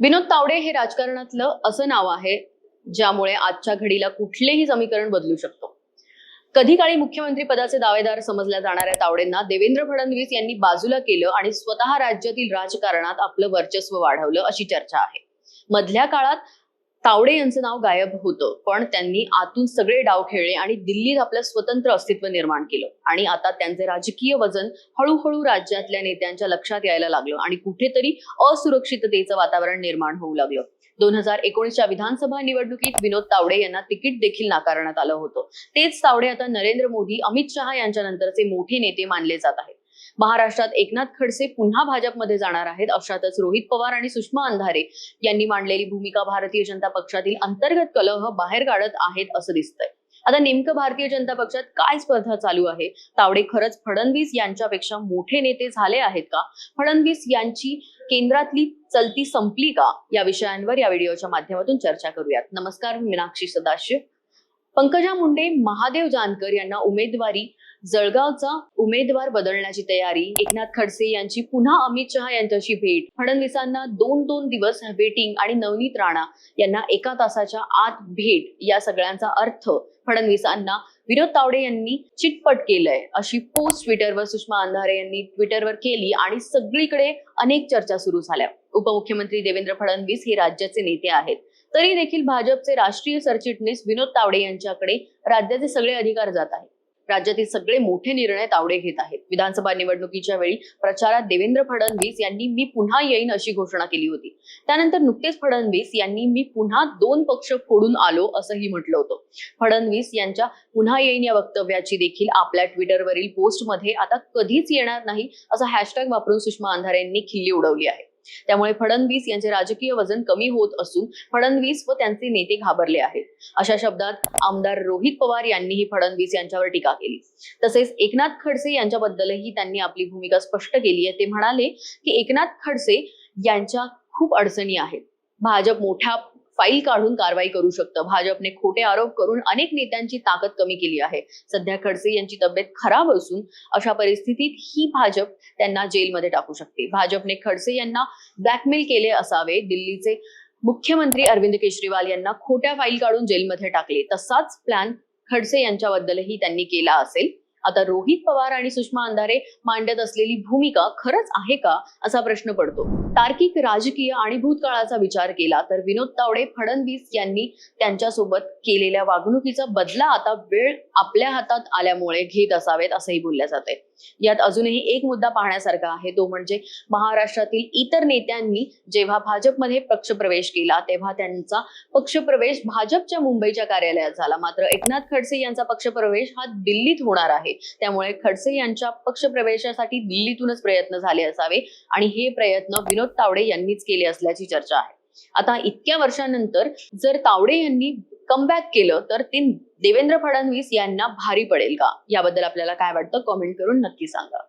विनोद तावडे हे राजकारणातलं असं नाव आहे ज्यामुळे आजच्या घडीला कुठलेही समीकरण बदलू शकतो. कधी काळी मुख्यमंत्री पदाचे दावेदार समजल्या जाणाऱ्या तावडेंना देवेंद्र फडणवीस यांनी बाजूला केलं आणि स्वतः राज्यातील राजकारणात आपलं वर्चस्व वाढवलं अशी चर्चा आहे. मधल्या काळात तावडे यांचं नाव गायब होतं. पण त्यांनी आतून सगळे डाव खेळले आणि दिल्लीत आपलं स्वतंत्र अस्तित्व निर्माण केलं. आणि आता त्यांचे राजकीय वजन हळूहळू राज्यातल्या नेत्यांच्या लक्षात यायला लागलं आणि कुठेतरी असुरक्षिततेचं वातावरण निर्माण होऊ लागलं. दोन हजार एकोणीसच्या विधानसभा निवडणुकीत विनोद तावडे यांना तिकीट देखील नाकारण्यात आलं होतं. तेच तावडे आता नरेंद्र मोदी अमित शहा यांच्या नंतरचे मोठे नेते मानले जात आहेत. महाराष्ट्रात एकनाथ खडसे पुन्हा भाजपमध्ये जाणार आहेत. अशातच रोहित पवार आणि सुषमा अंधारे यांनी मांडलेली भूमिका भारतीय जनता पक्षातील अंतर्गत कलह बाहेर काढत आहेत असं दिसतंय. आता नेमकं भारतीय जनता पक्षात काय स्पर्धा चालू आहे? तावडे खरंच फडणवीस यांच्यापेक्षा मोठे नेते झाले आहेत का? फडणवीस यांची केंद्रातली चलती संपली का? या विषयांवर या व्हिडिओच्या माध्यमातून चर्चा करूयात. नमस्कार मीनाक्षी सदाशिव. पंकजा मुंडे महादेव जानकर यांना उमेदवारी जळगावचा उमेदवार बदलण्याची तयारी एकनाथ खडसे यांची पुन्हा अमित शहा यांच्याशी भेट फडणवीसांना दोन दोन दिवस वेटिंग आणि नवनीत राणा यांना एका तासाच्या आत भेट या सगळ्यांचा अर्थ फडणवीसांना विनोद तावडे यांनी चिटपट केलंय अशी पोस्ट ट्विटरवर सुषमा अंधारे यांनी ट्विटरवर केली आणि सगळीकडे अनेक चर्चा सुरू झाल्या. उपमुख्यमंत्री देवेंद्र फडणवीस हे राज्याचे नेते आहेत. तरी देखील भाजपचे राष्ट्रीय सरचिटणीस विनोद तावडे यांच्याकडे राज्याचे सगळे अधिकार जात आहेत. राज्यातील सगळे मोठे निर्णय तावडे घेत आहेत. विधानसभा निवडणुकीच्या वेळी प्रचारात देवेंद्र फडणवीस यांनी मी पुन्हा येईन अशी घोषणा केली होती. त्यानंतर नुकतेच फडणवीस यांनी मी पुन्हा दोन पक्ष फोडून आलो असंही म्हटलं होतं. फडणवीस यांच्या पुन्हा येईन या वक्तव्याची देखील आपल्या ट्विटरवरील पोस्टमध्ये आता कधीच येणार नाही असं हॅशटॅग वापरून सुषमा अंधारे यांनी खिल्ली उडवली आहे. त्यामुळे फडणवीस यांचे राजकीय वजन कमी होत असून फडणवीस व त्यांचे नेते घाबरले आहेत. अशा शब्दात आमदार रोहित पवार यांनीही फडणवीस यांच्यावर टीका केली. तसेच एकनाथ खडसे यांच्याबद्दलही त्यांनी आपली भूमिका स्पष्ट केली आहे. ते म्हणाले की एकनाथ खडसे यांच्या खूप अडचणी आहेत. भाजप मोठ्या फाईल काढून कारवाई करू शकतं. भाजपने खोटे आरोप करून अनेक नेत्यांची ताकद कमी केली आहे. सध्या खडसे यांची तब्येत खराब असून अशा परिस्थितीत ही भाजप त्यांना जेलमध्ये टाकू शकते. भाजपने खडसे यांना ब्लॅकमेल केले असावे. दिल्लीचे मुख्यमंत्री अरविंद केजरीवाल यांना खोट्या फाईल काढून जेलमध्ये टाकले. तसाच प्लॅन खडसे यांच्याबद्दलही त्यांनी केला असेल. आता रोहित पवार आणि सुषमा अंधारे मांडत असलेली भूमिका खरंच आहे का असा प्रश्न पडतो. तार्किक राजकीय आणि भूतकाळाचा विचार केला तर विनोद तावडे फडणवीस यांनी त्यांच्यासोबत केलेल्या वागणुकीचा बदला आता वेळ आपल्या हातात आल्यामुळे घेत असावेत असंही बोलल्या जाते यात अजूनही एक मुद्दा पाहण्यासारखा आहे तो म्हणजे महाराष्ट्रातील इतर नेत्यांनी जेव्हा भाजपमध्ये पक्षप्रवेश केला तेव्हा त्यांचा पक्षप्रवेश भाजपच्या मुंबईच्या कार्यालयात झाला. मात्र एकनाथ खडसे यांचा पक्षप्रवेश हा दिल्लीत होणार आहे. त्यामुळे खडसे यांच्या पक्षप्रवेशासाठी दिल्लीतूनच प्रयत्न झाले असावे आणि हे प्रयत्न विनोद तावडे यांनीच केले असल्याची चर्चा आहे. आता इतक्या वर्षानंतर जर तावडे यांनी कमबॅक केलं तर ते देवेंद्र फडणवीस यांना भारी पडेल का? याबद्दल आपल्याला काय वाटतं? कॉमेंट करून नक्की सांगा.